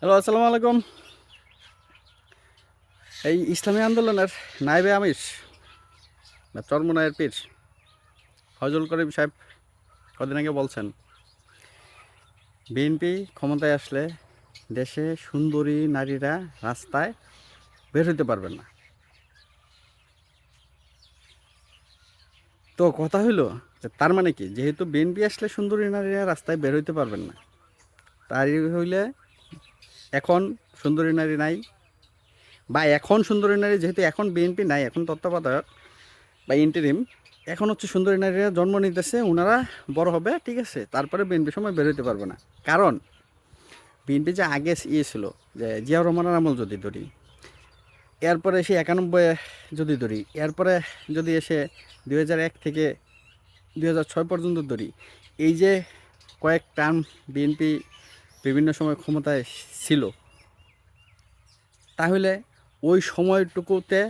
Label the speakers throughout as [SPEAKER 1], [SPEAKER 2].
[SPEAKER 1] Hello, আসসালামু আলাইকুম। এই ইসলামী আন্দোলনের নাইবে আমির চরমনায়ের পীর ফজল করিম সাহেব কদিন আগে বলছেন, বিএনপি ক্ষমতায় আসলে দেশে সুন্দরী নারীরা রাস্তায় বের হইতে পারবেন না। তো কথা হইল যে তার মানে কি? যেহেতু বিএনপি আসলে সুন্দরী নারীরা রাস্তায় বের হইতে পারবেন না, তারই হইলে এখন সুন্দরী নারী নাই বা এখন সুন্দরী নারী, যেহেতু এখন বিএনপি নাই, এখন তত্ত্বাবধায়ক বা ইন্টারিম এখন হচ্ছে সুন্দরী নারীরা জন্ম নিতেছে ওনারা বড় হবে, ঠিক আছে? তারপরে বিএনপি সময় বেরোতে পারবে না। কারণ বিএনপি যে আগে ইয়ে ছিল, যে জিয়াউর রহমানের আমল যদি ধরি, এরপরে এসে একানব্বই যদি ধরি, এরপরে যদি এসে দুই থেকে দুই পর্যন্ত ধরি, এই যে কয়েক টার্ম বিএনপি বিভিন্ন সময় ক্ষমতায় ছিল। তাহলে ওই সময়টুকুতে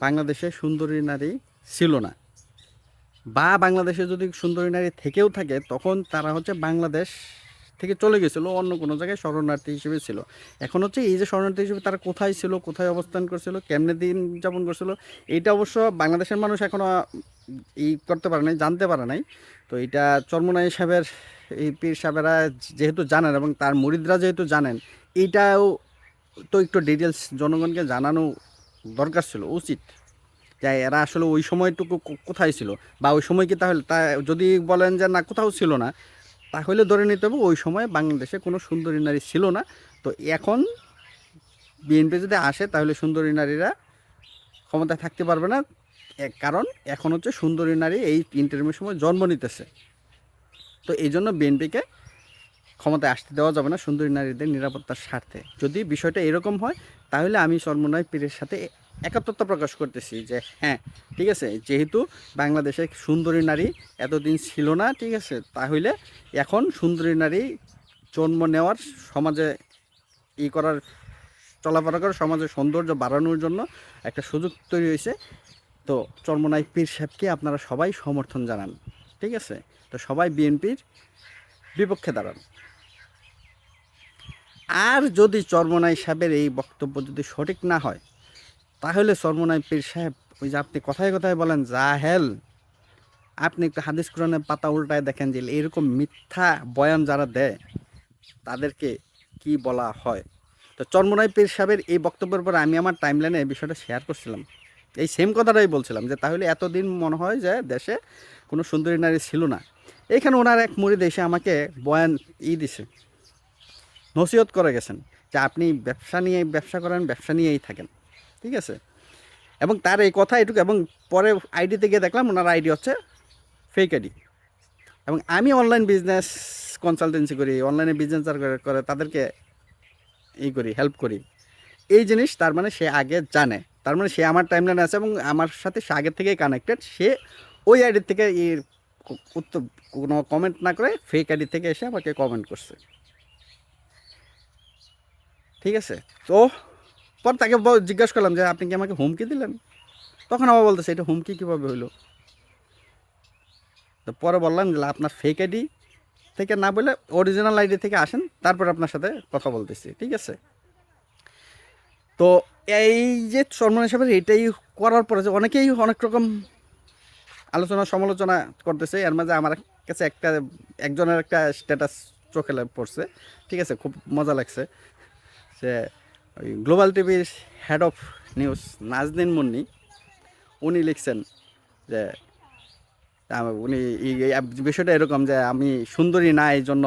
[SPEAKER 1] বাংলাদেশে সুন্দরী নারী ছিল না। বা বাংলাদেশে যদি সুন্দরী নারী থেকেও থাকে, তখন তারা হচ্ছে বাংলাদেশ থেকে চলে গেছিল, অন্য কোনো জায়গায় শরণার্থী হিসেবে ছিল। এখন হচ্ছে এই যে শরণার্থী হিসেবে তারা কোথায় ছিল, কোথায় অবস্থান করছিল, কেমনে দিন যাপন করছিল এইটা অবশ্য বাংলাদেশের মানুষ এখনও ই করতে পারে নাই, জানতে পারে নাই। তো এটা চর্মনাই সাহেবের, এই পীর সাহেবেরা যেহেতু জানেন এবং তার মুরিদরা যেহেতু জানেন এইটাও তো একটু ডিটেলস জনগণকে জানানো দরকার ছিল, উচিত। যে এরা আসলে ওই সময়টুকু কোথায় ছিল? বা ওই সময় কি তাহলে তা, যদি বলেন যে না, কোথাও ছিল না তাহলে ধরে নিতে হবে ওই সময় বাংলাদেশে কোনো সুন্দরী নারী ছিল না। তো এখন বিএনপি যদি আসে, তাহলে সুন্দরী নারীরা ক্ষমতায় থাকতে পারবে না। কারণ এখন হচ্ছে সুন্দরী নারী এই ইন্টারভিউর সময় জন্ম নিতেছে। তো এই জন্য বিএনপিকে ক্ষমতায় আসতে দেওয়া যাবে না সুন্দরী নারীদের নিরাপত্তার স্বার্থে। যদি বিষয়টা এরকম হয়, তাহলে আমি সর্বনয় পীরের সাথে একাত্মতা প্রকাশ করতেছি যে হ্যাঁ ঠিক আছে, যেহেতু বাংলাদেশে সুন্দরী নারী এতদিন ছিল না, ঠিক আছে, তাহলে এখন সুন্দরী নারী জন্ম নেওয়ার সমাজে ই করার, চলাফেরা করে সমাজের সৌন্দর্য বাড়ানোর জন্য একটা সুযোগ তৈরি হয়েছে। তো চর্মনাই পীর সাহেবকে আপনারা সবাই সমর্থন জানান, ঠিক আছে? তো সবাই বিএনপির বিপক্ষে দাঁড়ান। আর যদি চর্মনাই সাহেবের এই বক্তব্য যদি সঠিক না হয় তাহলে চর্মনাই পীর সাহেব, ওই যে আপনি কথায় কথায় বলেন, জাহেল। আপনি একটু হাদিস কোরআনের পাতা উল্টায় দেখেন যে এরকম মিথ্যা বয়ান যারা দেয়, তাদেরকে কি বলা হয়? তো চর্মনাই পীর সাহেবের এই বক্তব্যের পর আমি আমার টাইমলাইনে এই বিষয়টা শেয়ার করছিলাম। এই সেম কথাটাই বলছিলাম যে তাহলে এতদিন মনে হয় যে দেশে কোনো সুন্দরী নারী ছিল না। এইখানে ওনার এক মুড়িদ এসে আমাকে বয়ান ই দিছে। নসিহত করে গেছেন যে আপনি ব্যবসা নিয়ে ব্যবসা করেন, ব্যবসা নিয়েই থাকেন। ঠিক আছে? এবং তার এই কথা এটুকু, এবং পরে আইডিতে গিয়ে দেখলাম ওনার আইডি হচ্ছে ফেক আইডি। এবং আমি অনলাইন বিজনেস কনসালটেন্সি করি অনলাইনে বিজনেস করে- তাদেরকে ই করি হেল্প করি। এই জিনিস তার মানে সে আগে জানে, তার মানে সে আমার টাইম টাইমলাইনে আছে এবং আমার সাথে সে আগের থেকেই কানেক্টেড সে ওই আইডির থেকে ই উত্তর কোনো কমেন্ট না করে ফেক আইডি থেকে এসে আমাকে কমেন্ট করছে। ঠিক আছে? তো পর তাকে জিজ্ঞাসা করলাম যে, আপনি কি আমাকে হুমকি দিলেন? তখন আবার বলতেছে, এটা হুমকি কীভাবে হইল? তো পরে বললাম যে, আপনার ফেক আইডি থেকে না বলে অরিজিনাল আইডি থেকে আসেন, তারপর আপনার সাথে কথা বলতেছি, ঠিক আছে? তো এই যে সলমান সাহেবের এটাই করার পরে যে অনেকেই অনেক রকম আলোচনা সমালোচনা করতেছে। এর মাঝে আমার কাছে একটা, একজনের একটা স্ট্যাটাস চোখে পড়ছে, ঠিক আছে? খুব মজা লাগছে যে ওই গ্লোবাল টিভির head of news Najdin Munni উনি লিখছেন যে উনি বিষয়টা এরকম যে আমি সুন্দরী না, এই জন্য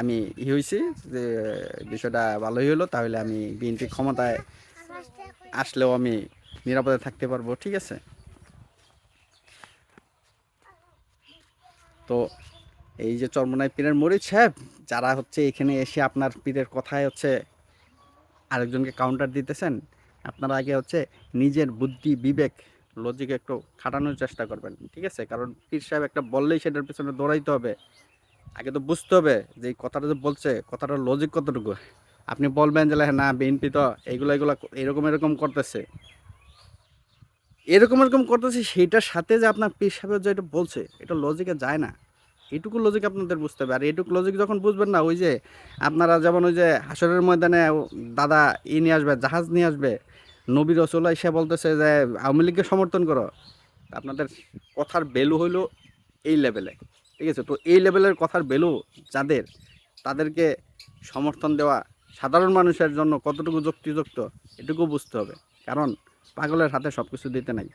[SPEAKER 1] আমি ই হয়েছি যে, বিষয়টা ভালোই হলো, তাহলে আমি বিএনপি ক্ষমতায় আসলেও আমি নিরাপদে থাকতে পারব, ঠিক আছে? তো এই যে চর্মনাই পীরের মরিচ সাহেব, যারা হচ্ছে এখানে এসে আপনার পীরের কথায় হচ্ছে আরেকজনকে কাউন্টার দিতেছেন আপনারা আগে হচ্ছে নিজের বুদ্ধি বিবেক লজিক একটু খাটানোর চেষ্টা করবেন ঠিক আছে? কারণ পীর সাহেব একটা বললেই সেটার পিছনে দৌড়াইতে হবে। আগে তো বুঝতে হবে যে কথাটা যে বলছে কথাটার লজিক কতটুকু? আপনি বলবেন যে হ্যাঁ, না বিএনপি তো এইগুলো এগুলো এরকম এরকম করতেছে। এরকম এরকম করতেছে সেইটার সাথে যে আপনার পীর সাহেব যে এটা বলছে এটা লজিকে যায় না। এইটুকু লজিক আপনাদের বুঝতে হবে। আর এটুকু লজিক যখন বুঝবেন না, ওই যে আপনারা যেমন ওই যে হাসরের ময়দানে দাদা ই নিয়ে আসবে, জাহাজ নিয়ে আসবে, নবী রসুল এসে বলতেছে যে, আওয়ামী লীগকে সমর্থন করো। আপনাদের কথার ভ্যালু হইল এই লেভেলে ঠিক আছে? তো এই লেভেলের কথার ভ্যালু যাদের, তাদেরকে সমর্থন দেওয়া সাধারণ মানুষের জন্য কতটুকু যুক্তিযুক্ত, এটুকু বুঝতে হবে। কারণ পাগলের হাতে সব কিছু দিতে নাই।